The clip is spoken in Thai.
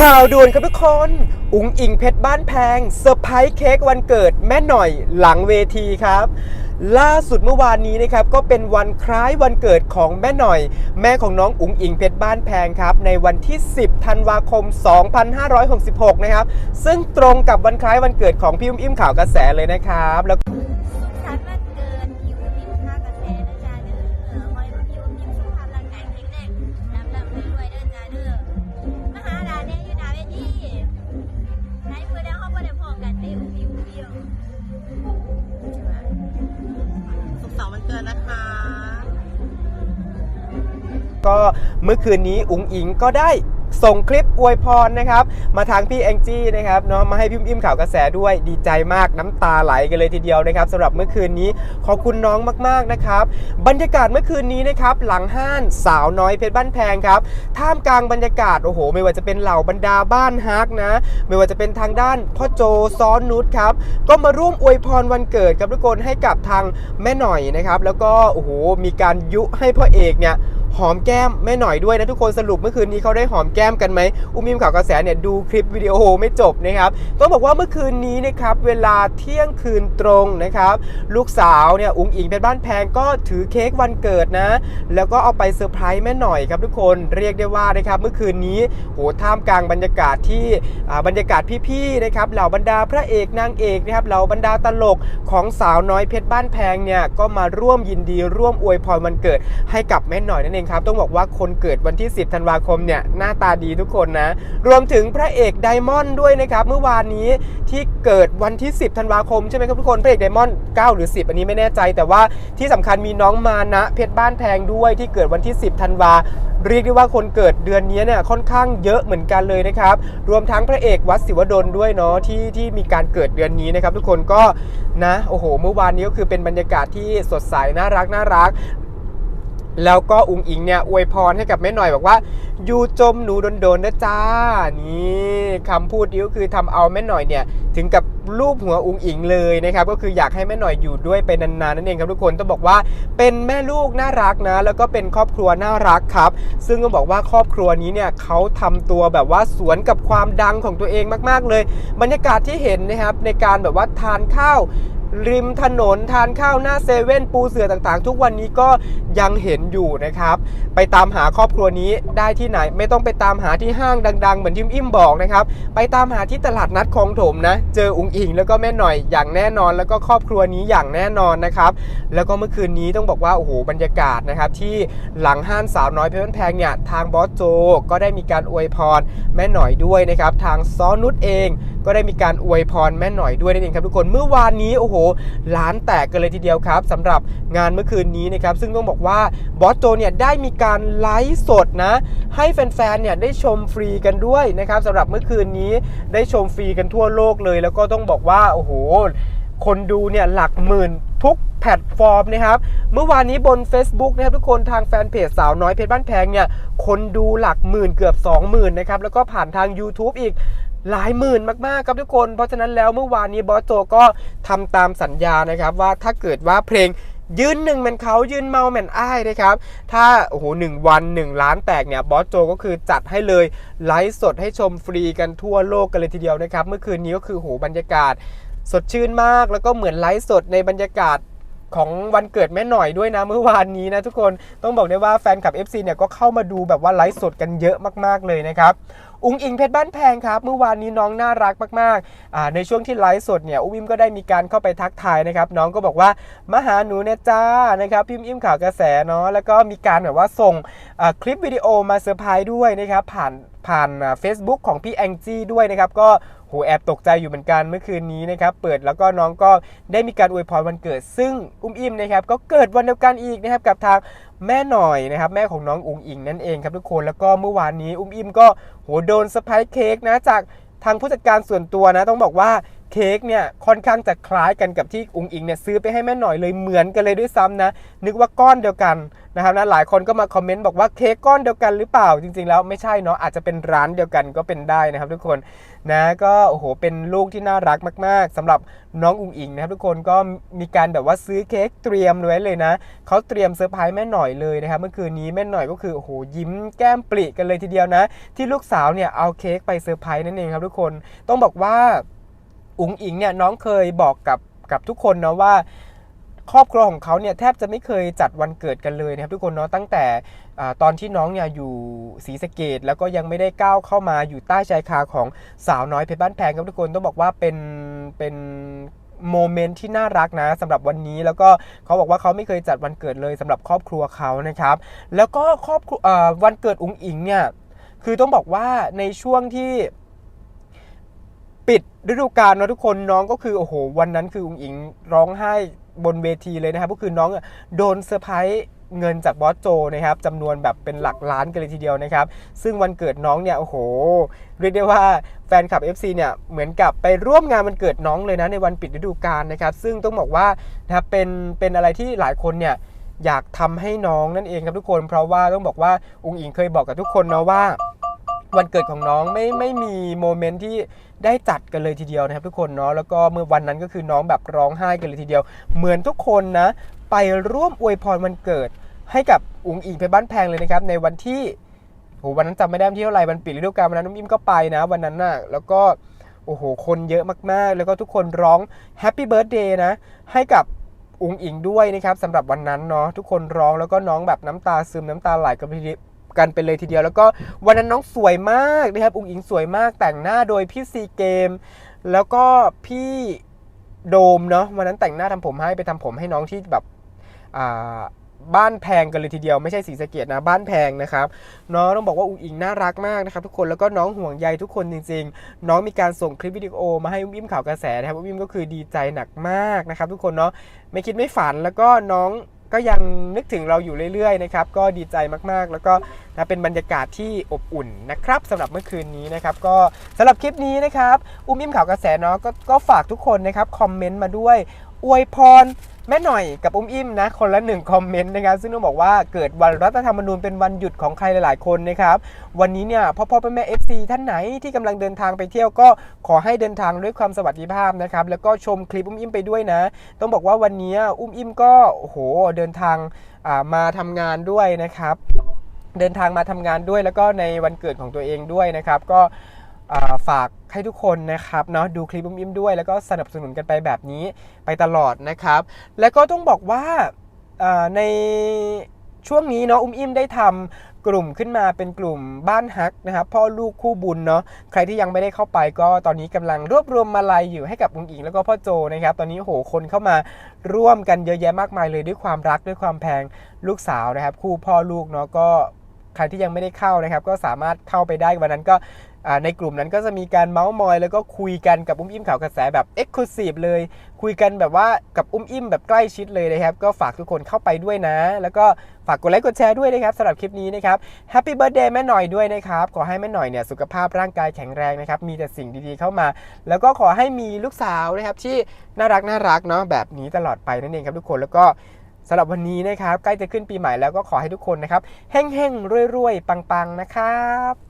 ข่าวด่วนครับทุกคน อุ๋งอิงเพชรบ้านแพงเซอร์ไพรส์เค้กวันเกิดแม่หน่อยหลังเวทีครับ ล่าสุดเมื่อวานนี้นะครับก็เป็นวันคล้ายวันเกิดของแม่หน่อย แม่ของน้องอุ๋งอิงเพชรบ้านแพงครับ ในวันที่ 10 ธันวาคม 2566 นะครับ ซึ่งตรงกับวันคล้ายวันเกิดของพี่อุ้มอิ่มข่าวกระแสเลยนะครับแล้ว ก็เมื่อคืนนี้อุ๋งอิงก็ได้ส่งคลิปอวยพรนะครับ มาทางพี่แองจี้นะครับเนาะมาให้พี่อุ้มอิ่มข่าวกระแสด้วยดีใจมากน้ำตาไหลกันเลยทีเดียวนะครับสำหรับเมื่อคืนนี้ขอบคุณน้องมากๆนะครับ บรรยากาศเมื่อคืนนี้นะครับหลังห้านสาวน้อยเพชรบ้านแพงครับท่ามกลางบรรยากาศโอ้โห ไม่ว่าจะเป็นเหล่าบรรดาบ้านฮักนะ ไม่ว่าจะเป็นทางด้านพ่อโจซ้อนนุชครับก็มาร่วมอวยพรวันเกิดกับทุกคนให้กับทางแม่หน่อยนะครับ แล้วก็โอ้โหมีการยุให้พ่อเอกเนี่ย หอมแก้มแม่หน่อยด้วยนะทุกคนสรุปเมื่อคืนนี้เขาได้หอมแก้มกันไหมอุ้มอิมข่าวกระแสเนี่ยดูคลิปวิดีโอไม่จบนะครับต้องบอกว่าเมื่อคืนนี้นะครับเวลาเที่ยงคืนตรงนะครับลูกสาวเนี่ยอุ้งอิงเป็นบ้านแพงก็ถือเค้กวันเกิดนะ แล้วก็เอาไปเซอร์ไพรส์แม่หน่อยครับทุกคนเรียกได้ว่านะครับเมื่อคืนนี้โหท่ามกลางบรรยากาศที่บรรยากาศพี่ๆนะครับเหล่าบรรดาพระเอกนางเอกนะครับเหล่าบรรดาตลกของสาวน้อยเพชรบ้านแพงเนี่ยก็มาร่วมยินดีร่วมอวยพรวันเกิดให้กับแม่หน่อยนั่นเองครับ ต้องบอกว่าคนเกิดวันที่ 10 ธันวาคมเนี่ยหน้าตาดีทุกคนนะ รวมถึงพระเอกไดมอนด์ด้วยนะครับ เมื่อวานนี้ที่เกิดวันที่ 10 ธันวาคมใช่ไหมครับทุกคน พระเอกไดมอนด์9หรือ 10 อันนี้ไม่แน่ใจ แต่ว่าที่สำคัญมีน้องมานะเพชรบ้านแพงด้วยที่เกิดวันที่ 10 ธันวาเรียกได้ว่าคนเกิดเดือนนี้เนี่ยค่อนข้างเยอะเหมือนกันเลยนะครับ รวมทั้งพระเอกวัดศิวดลด้วยเนาะที่ที่มีการเกิดเดือนนี้นะครับ ทุกคนก็นะโอ้โห เมื่อวานนี้ก็คือเป็นบรรยากาศที่สดใสน่ารักน่ารัก แล้วก็อุงอิงเนี่ยอวยพรให้กับแม่หน่อยบอกว่าอยู่จมหนูโดนๆนะจ้า นี่คำพูดนี้ก็คือทำเอาแม่หน่อยเนี่ยถึงกับรูปหัวอุงอิงเลยนะครับก็คืออยากให้แม่หน่อยอยู่ด้วยไปนานๆนั่นเองครับทุกคนต้องบอกว่าเป็นแม่ลูกน่ารักนะ แล้วก็เป็นครอบครัวน่ารักครับ ซึ่งก็บอกว่าครอบครัวนี้เนี่ยเขาทำตัวแบบว่าสวนกับความดังของตัวเองมาก ๆ เลย บรรยากาศที่เห็นนะครับในการแบบว่าทานข้าว ริมถนนทานข้าวหน้าเซเว่นปูเสือต่างๆ ทุกวันนี้ก็ยังเห็นอยู่นะครับ ไปตามหาครอบครัวนี้ได้ที่ไหน ไม่ต้องไปตามหาที่ห้างดัง ๆ เหมือนที่อิ่มบอกนะครับ ไปตามหาที่ตลาดนัดคลองถมนะ เจออุงอิงแล้วก็แม่หน่อยอย่างแน่นอน แล้วก็ครอบครัวนี้อย่างแน่นอนนะครับ แล้วก็เมื่อคืนนี้ต้องบอกว่าโอ้โหบรรยากาศนะครับที่หลังห้านสาวน้อยเพชรบ้านแพงเนี่ยทางบอสโจก็ได้มีการอวยพรแม่หน่อยด้วยนะครับทางซ้อนุชเองก็ได้มีการอวยพรแม่หน่อยด้วยนั่นเองครับทุกคนเมื่อวานนี้โอ้โหล้านแตกกันเลยทีเดียวครับสำหรับงานเมื่อคืนนี้นะครับซึ่งต้องบอกว่าบอสโจเนี่ยได้มีการไลฟ์สดนะให้แฟนๆเนี่ยได้ชมฟรีกันด้วยนะครับสำหรับเมื่อคืนนี้ได้ชมฟรีกันทั่วโลกเลย แล้วก็ต้องบอกว่าโอ้โหคนดูเนี่ยหลักหมื่นทุกแพลตฟอร์มนะครับ เมื่อวานนี้บน Facebook นะครับทุกคนทางแฟนเพจสาวน้อยเพชรบ้านแพงเนี่ย คนดูหลักหมื่นเกือบ 20,000 นะครับ แล้วก็ผ่านทาง YouTube อีก หลายหมื่นมากๆครับทุกคน เพราะฉะนั้นแล้วเมื่อวานนี้บอสโจก็ทำตามสัญญานะครับว่าถ้าเกิดว่าเพลงยืนหนึ่งแมนเขายืนเมาแมนอ้ายนะครับ ถ้าโอ้โหหนึ่งวันหนึ่งล้านแตกเนี่ยบอสโจก็คือจัดให้เลยไลฟ์สดให้ชมฟรีกันทั่วโลกกันเลยทีเดียวนะครับ เมื่อคืนนี้ก็คือโหบรรยากาศ สดชื่นมากแล้วก็เหมือนไลฟ์สดในบรรยากาศของวันเกิดแม่หน่อยด้วยนะเมื่อวานนี้นะทุกคนต้องบอกได้ว่าแฟนคลับ FC เนี่ยก็เข้ามาดูแบบว่าไลฟ์สดกันเยอะมากๆเลยนะครับ อุงอิงเพชรบ้านแพงครับเมื่อวานนี้น้องน่ารักมากๆในช่วงที่ไลฟ์สดเนี่ยอุ้มอิมก็ได้มีการเข้าไปทักทายนะครับน้องก็บอกว่ามาหาหนูเนี่ยจ้านะครับพิมพ์อิมข่าวกระแสเนาะแล้วก็มีการแบบว่าส่งคลิปวิดีโอมาเซอร์ไพรส์ด้วยนะครับผ่าน ผ่านเฟซบุ๊กของพี่แองจี้ด้วยนะครับก็โหแอบตกใจอยู่เหมือนกันเมื่อคืนนี้นะครับเปิดแล้วก็น้องก็ได้มีการอวยพรวันเกิด ซึ่งอุ้มอิ่มนะครับก็เกิดวันเดียวกันอีกนะครับกับทางแม่หน่อยนะครับแม่ของน้องอุ๋งอิงนั่นเองครับทุกคนแล้วก็เมื่อวานนี้อุ้มอิ่มก็โหโดนสไปร์เค้กนะจากทางผู้จัดการส่วนตัวนะต้องบอกว่า เค้กเนี่ยค่อนข้างจะคล้ายกันกับที่อุงอิงเนี่ยซื้อไปให้แม่หน่อยเลยเหมือนกันเลยด้วยซ้ำนะ นึกว่าก้อนเดียวกันนะครับนะหลายคนก็มาคอมเมนต์บอกว่าเค้กก้อนเดียวกันหรือเปล่าจริง ๆ แล้วไม่ใช่เนาะอาจจะเป็นร้านเดียวกันก็เป็นได้นะครับทุกคนนะก็โอ้โหเป็นลูกที่น่ารักมาก ๆสำหรับน้องอุงอิงนะครับทุกคนก็มีการแบบว่าซื้อเค้กเตรียมไว้เลยนะเขาเตรียมเซอร์ไพรส์แม่หน่อยเลยนะครับเมื่อคืนนี้แม่หน่อยก็คือโอ้โหยิ้มแก้มปริกันเลยทีเดียวนะ ที่ลูกสาวเนี่ยเอาเค้กไปเซอร์ไพรส์นั่นเองครับทุกคนต้องบอกว่า อุ๋งอิงเนี่ยน้องเคยบอกกับกับทุกคนนะว่า ครอบครัวของเขาเนี่ยแทบจะไม่เคยจัดวันเกิดกันเลยนะครับทุกคนเนาะตั้งแต่ตอนที่น้องเนี่ยอยู่ศรีสะเกดแล้วก็ยังไม่ได้ก้าวเข้ามาอยู่ใต้ชายคาของสาวน้อยเพชรบ้านแพงครับทุกคนต้องบอกว่าเป็นเป็นโมเมนต์ที่น่ารักนะสำหรับวันนี้แล้วก็เขาบอกว่าเขาไม่เคยจัดวันเกิดเลยสำหรับครอบครัวเขานะครับ แล้วก็ครอบครัววันเกิดอุ๋งอิงเนี่ยคือต้องบอกว่าในช่วงที่ ฤดูกาลเนอะทุกคนน้องก็คือโอ้โหวันนั้นคืออุ๋งอิงร้องไห้บนเวทีเลยนะครับก็คือน้องโดนเซอร์ไพรส์เงินจากบอสโจนะครับจำนวนแบบเป็นหลักล้านกันเลยทีเดียวนะครับ ซึ่งวันเกิดน้องเนี่ยโอ้โห เรียกได้ว่าแฟนคลับ FC เนี่ยเหมือนกับไปร่วมงานวันเกิดน้องเลยนะในวันปิดฤดูกาลนะครับ ซึ่งต้องบอกว่านะครับเป็นเป็นอะไรที่หลายคนเนี่ยอยากทำให้น้องนั่นเองครับทุกคน เพราะว่าต้องบอกว่าอุ๋งอิงเคยบอกกับทุกคนนะว่า วันเกิดของน้องไม่ไม่มีโมเมนต์ที่ได้จัดกันเลยทีเดียวนะครับทุกคนเนาะแล้วก็เมื่อวันนั้นก็คือน้องแบบร้องไห้กันเลยทีเดียว เหมือนทุกคนนะ ไปร่วมอวยพรวันเกิด ให้กับอุ๋งอิงเพชรบ้านแพงเลยนะครับในวันที่โหวันนั้นจำไม่ได้ที่เท่าไหร่วันปิดฤดูกาลวันนั้นน้องอิมก็ไปนะ วันนั้นน่ะแล้วก็โอ้โห คนเยอะมากๆ แล้วก็ทุกคนร้องแฮปปี้เบิร์ดเดย์นะ ให้กับอุ๋งอิงด้วยนะครับสำหรับวันนั้นเนาะทุกคนร้องแล้วก็น้องแบบน้ำตาซึมน้ำตาไหลกันไปที กันไปเลยทีเดียว แล้วก็วันนั้นน้องสวยมากนะครับอุ๋งอิงสวยมากแต่งหน้าโดยพี่ซีเกม แล้วก็พี่โดมเนาะวันนั้นแต่งหน้าทำผมให้ไปทำผมให้น้องที่แบบอ่าบ้านแพงกันเลยทีเดียวไม่ใช่สีสะเกตนะบ้านแพงนะครับน้องต้องบอกว่าอุ๋งอิงน่ารักมากนะครับทุกคนแล้วก็น้องห่วงใยทุกคนจริง ๆ น้องมีการส่งคลิปวิดีโอมาให้อุ้มอิ่มข่าวกระแสนะครับอุ้มอิ่มก็คือดีใจหนักมากนะครับทุกคนเนาะไม่คิดไม่ฝันแล้วก็น้อง ก็ยังนึกถึงเราอยู่เรื่อยๆนะครับก็ดีใจมากๆ แล้วก็นะเป็นบรรยากาศที่อบอุ่นนะครับสำหรับเมื่อคืนนี้นะครับก็สำหรับคลิปนี้นะครับอุ้มอิ่มข่าวกระแสเนาะก็ก็ฝากทุกคนนะครับคอมเมนต์มาด้วยอวยพร แม่หน่อยกับอุ้มอิ่มนะคนละหนึ่งคอมเมนต์นะครับซึ่งต้องบอกว่าเกิดวันรัฐธรรมนูญเป็นวันหยุดของใครหลาย ๆ คนนะครับวันนี้เนี่ยพ่อพ่อแม่แม่ FC ท่านไหนที่กำลังเดินทางไปเที่ยวก็ขอให้เดินทางด้วยความสวัสดิภาพนะครับแล้วก็ชมคลิปอุ้มอิ่มไปด้วยนะ ต้องบอกว่าวันนี้อุ้มอิ่มก็โอ้โหเดินทางมาทำงานด้วยนะครับเดินทางมาทำงานด้วยแล้วก็ในวันเกิดของตัวเองด้วยนะครับ ก็ ฝากให้ทุกคนนะครับเนาะดูคลิปอุ้มอิ่มด้วย แล้วก็สนับสนุนกันไปแบบนี้ไปตลอดนะครับ แล้วก็ต้องบอกว่าในช่วงนี้เนาะอุ้มอิ่มได้ทำกลุ่มขึ้นมาเป็นกลุ่มบ้านฮักนะครับพ่อลูกคู่บุญเนาะใครที่ยังไม่ได้เข้าไปก็ตอนนี้กำลังรวบรวมมาลัยอยู่ให้กับอุ้งอิงแล้วก็พ่อโจนะครับ ตอนนี้โหคนเข้ามาร่วมกันเยอะแยะมากมายเลยด้วยความรักด้วยความแพงลูกสาวนะครับ คู่พ่อลูกเนาะก็ใครที่ยังไม่ได้เข้านะครับ ก็สามารถเข้าไปได้วันนั้นก็ ในกลุ่มนั้นก็จะมีการเมาส์มอย แล้วก็คุยกันกับอุ้มอิ่มข่าวกระแสแบบเอ็กซ์คลูซีฟเลย คุยกันแบบว่ากับอุ้มอิ่มแบบใกล้ชิดเลยนะครับ ก็ฝากทุกคนเข้าไปด้วยนะ แล้วก็ฝากกดไลค์กดแชร์ด้วยนะครับสำหรับคลิปนี้นะครับแฮปปี้เบิร์ดเดย์แม่หน่อยด้วยนะครับ ขอให้แม่หน่อยเนี่ยสุขภาพร่างกายแข็งแรงนะครับ มีแต่สิ่งดีๆเข้ามา แล้วก็ขอให้มีลูกสาวนะครับที่น่ารักน่ารักเนาะแบบนี้ตลอดไปนั่นเองครับทุกคนแล้วก็สำหรับวันนี้นะครับใกล้จะขึ้นปีใหม่แล้วก็ขอให้ทุกคนนะครับเฮ่งๆรวยๆปังๆนะครับ